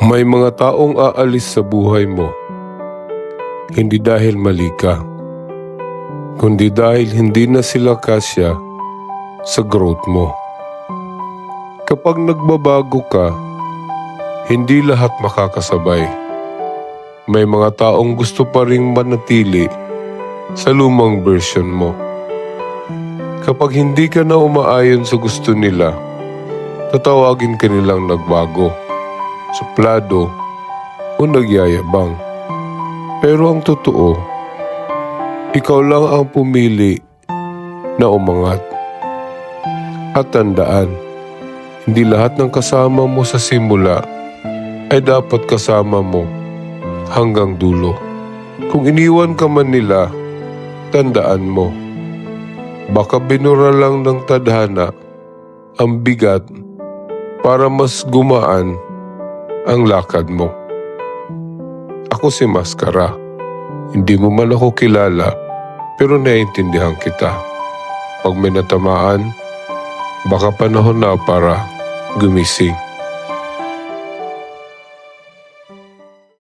May mga taong aalis sa buhay mo. Hindi dahil mali ka, kundi dahil hindi na sila kasya sa growth mo. Kapag nagbabago ka, hindi lahat makakasabay. May mga taong gusto pa ring manatili sa lumang version mo. Kapag hindi ka na umaayon sa gusto nila, tatawagin ka nilang nagbago, suplado, o nagyayabang. Pero ang totoo, ikaw lang ang pumili na umangat. At tandaan, hindi lahat ng kasama mo sa simula ay dapat kasama mo hanggang dulo. Kung iniwan ka man nila, tandaan mo, baka binura lang ng tadhana ang bigat para mas gumaan ang lakad mo. Ako si Maskara. Hindi mo man ako kilala, pero naiintindihan kita. Pag may natamaan, baka panahon na para gumising.